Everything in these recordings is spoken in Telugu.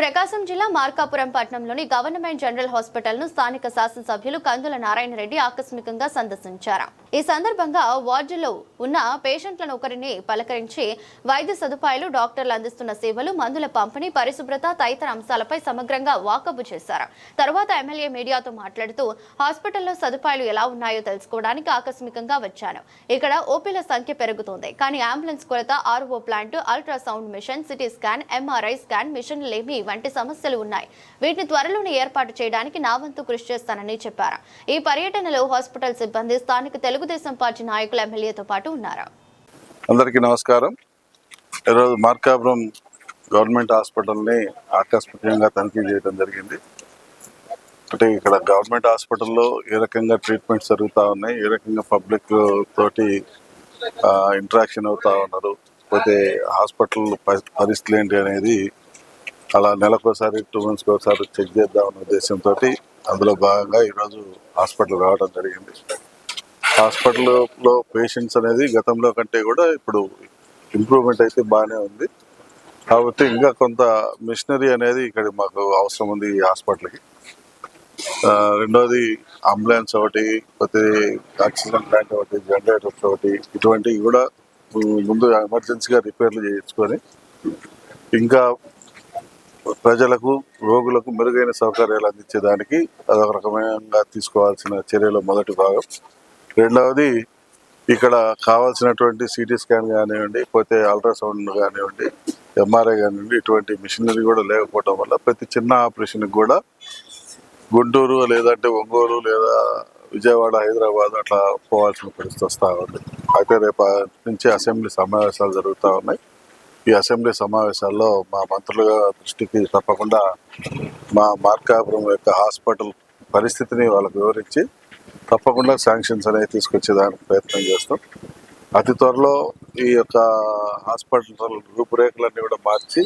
ప్రకాశం జిల్లా మార్కాపురం పట్టణంలోని గవర్నమెంట్ జనరల్ హాస్పిటల్ను స్థానిక శాసనసభ్యులు కందుల నారాయణ రెడ్డి ఆకస్మికంగా సందర్శించారు. ఈ సందర్భంగా వార్డులో ఉన్న పేషెంట్లను ఒకరిని పలకరించి వైద్య సదుపాయాలు డాక్టర్లు అందిస్తున్న సేవలు మందుల పంపిణీ పరిశుభ్రత తదితర అంశాలపై సమగ్రంగా వాకబు చేశారు. తర్వాత ఎమ్మెల్యే మీడియాతో మాట్లాడుతూ హాస్పిటల్లో సదుపాయాలు ఎలా ఉన్నాయో తెలుసుకోవడానికి ఆకస్మికంగా వచ్చాను. ఇక్కడ ఓపీల సంఖ్య పెరుగుతోంది. కానీ అంబులెన్స్ కొరత RO plant ultrasound machine CT scan MRI scan మిషన్లేమి వంటి సమస్యలు ఉన్నాయి. వీటిని త్వరలోనే ఏర్పాటు చేయడానికి నా వంతు కృషి చేస్తానని చెప్పారు. ఈ పర్యటనలో హాస్పిటల్ సిబ్బంది స్థానిక తెలుగుదేశం పార్టీ నాయకులు ఎమ్మెల్యేతో పాటు ఉన్నారు. అందరికీ నమస్కారం. ఈరోజు మార్కాపురం గవర్నమెంట్ హాస్పిటల్ని ఆకస్మికంగా తనిఖీ చేయడం జరిగింది. అంటే ఇక్కడ గవర్నమెంట్ హాస్పిటల్లో ఏ రకంగా ట్రీట్మెంట్స్ జరుగుతూ ఉన్నాయి ఏ రకంగా పబ్లిక్ తోటి ఇంటరాక్షన్ అవుతూ ఉన్నారు పోతే హాస్పిటల్ పరిస్థితులు ఏంటి అనేది అలా నెలకోసారి టూ మంత్స్కి ఒకసారి చెక్ చేద్దామన్న ఉద్దేశంతో అందులో భాగంగా ఈరోజు హాస్పిటల్ రావడం జరిగింది. హాస్పిటల్లో పేషెంట్స్ అనేది గతంలో కంటే కూడా ఇప్పుడు ఇంప్రూవ్మెంట్ అయితే బాగానే ఉంది. కాబట్టి ఇంకా కొంత మిషనరీ అనేది ఇక్కడ మాకు అవసరం ఉంది ఈ హాస్పిటల్కి. రెండోది అంబులెన్స్ ఒకటి పోతే ఆక్సిజన్ ప్లాంట్ ఒకటి జనరేటర్స్ ఒకటి ఇటువంటివి కూడా ముందు ఎమర్జెన్సీగా రిపేర్లు చేయించుకొని ఇంకా ప్రజలకు రోగులకు మెరుగైన సౌకర్యాలు అందించేదానికి అదొక రకమైన తీసుకోవాల్సిన చర్యలో మొదటి భాగం. రెండవది ఇక్కడ కావాల్సినటువంటి సిటీ స్కాన్ కానివ్వండి పోతే అల్ట్రాసౌండ్ కానివ్వండి ఎంఆర్ఐ కానివ్వండి ఇటువంటి మిషనరీ కూడా లేకపోవడం వల్ల ప్రతి చిన్న ఆపరేషన్కి కూడా గుంటూరు లేదంటే ఒంగోలు లేదా విజయవాడ హైదరాబాద్ అట్లా పోవాల్సిన పరిస్థితి వస్తూ ఉంది. అయితే రేపు నుంచి అసెంబ్లీ సమావేశాలు జరుగుతూ ఉన్నాయి. ఈ అసెంబ్లీ సమావేశాల్లో మా మంత్రులు దృష్టికి తప్పకుండా మా మార్కాపురం యొక్క హాస్పిటల్ పరిస్థితిని వాళ్ళకు వివరించి తప్పకుండా శాంక్షన్స్ అనేవి తీసుకొచ్చేదానికి ప్రయత్నం చేస్తాం అతి త్వరలో ఈ యొక్క హాస్పిటల్ రూపురేఖలన్నీ కూడా మార్చి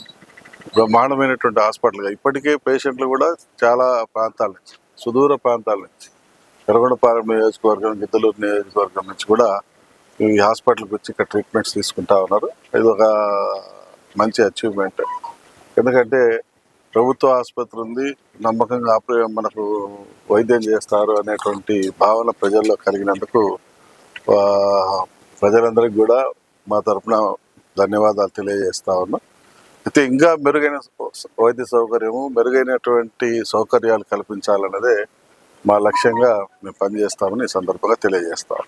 బ్రహ్మాండమైనటువంటి హాస్పిటల్గా ఇప్పటికే పేషెంట్లు కూడా చాలా ప్రాంతాల నుంచి సుదూర ప్రాంతాల నుంచి ఎర్రగొండపాలెం నియోజకవర్గం గిద్దలూరు నియోజకవర్గం నుంచి కూడా ఈ హాస్పిటల్కి వచ్చి ఇక్కడ ట్రీట్మెంట్స్ తీసుకుంటా ఉన్నారు. ఇది ఒక మంచి అచీవ్మెంట్ ఎందుకంటే ప్రభుత్వ ఆసుపత్రి ఉంది నమ్మకంగా ఆపరే మనకు వైద్యం చేస్తారు అనేటువంటి భావన ప్రజల్లో కలిగినందుకు ప్రజలందరికీ కూడా మా తరపున ధన్యవాదాలు తెలియజేస్తా ఉన్నాం. అయితే ఇంకా మెరుగైన వైద్య సౌకర్యము మెరుగైనటువంటి సౌకర్యాలు కల్పించాలన్నదే మా లక్ష్యంగా మేము పనిచేస్తామని ఈ సందర్భంగా తెలియజేస్తాం